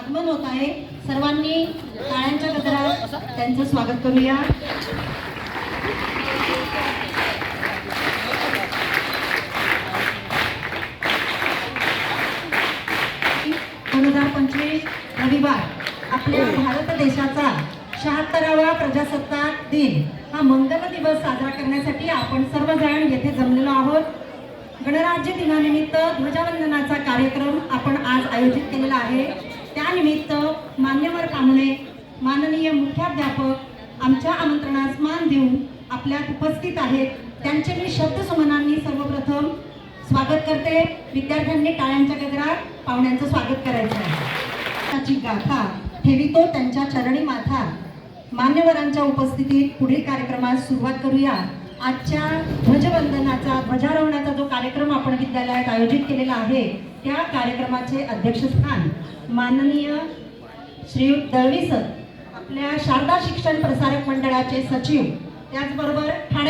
आगमन होत आहे. सर्वांनी टाळ्यांच्या गजरात त्यांचं स्वागत करूया. दोन हजार पंचवीस रविवार आपल्या भारत देशाचा शहात्तरावा प्रजासत्ताक दिन. हा मंगल दिवस साजरा करण्यासाठी आपण सर्वजण येथे जमलेलो आहोत. गणराज्य दिनानिमित्त ध्वजवंदनाचा कार्यक्रम आपण आज आयोजित केलेला आहे. त्यानिमित्त मान्यवर पाहुणे माननीय मुख्याध्यापक आमच्या आमंत्रणास मान देऊन आपल्यात उपस्थित आहेत. त्यांचे मी शब्दसुमनांनी सर्वप्रथम स्वागत करते. विद्यार्थ्यांनी टाळ्यांच्या गजरात पाहुण्यांचं स्वागत करायचं आहे. त्याची गाथा ठेवितो त्यांच्या चरणी माथा. मान्यवरांच्या उपस्थितीत पुढील कार्यक्रमास सुरुवात करूया. आजच्या ध्वजवंदनाचा ध्वजारोहणाचा जो कार्यक्रम आपण विद्यालयात आयोजित केलेला आहे त्या कार्यक्रमाचे अध्यक्षस्थान माननीय श्रीयुत दळवी सर आपल्या शारदा शिक्षण प्रसारक मंडळाचे सचिव त्याचबरोबर ठाणे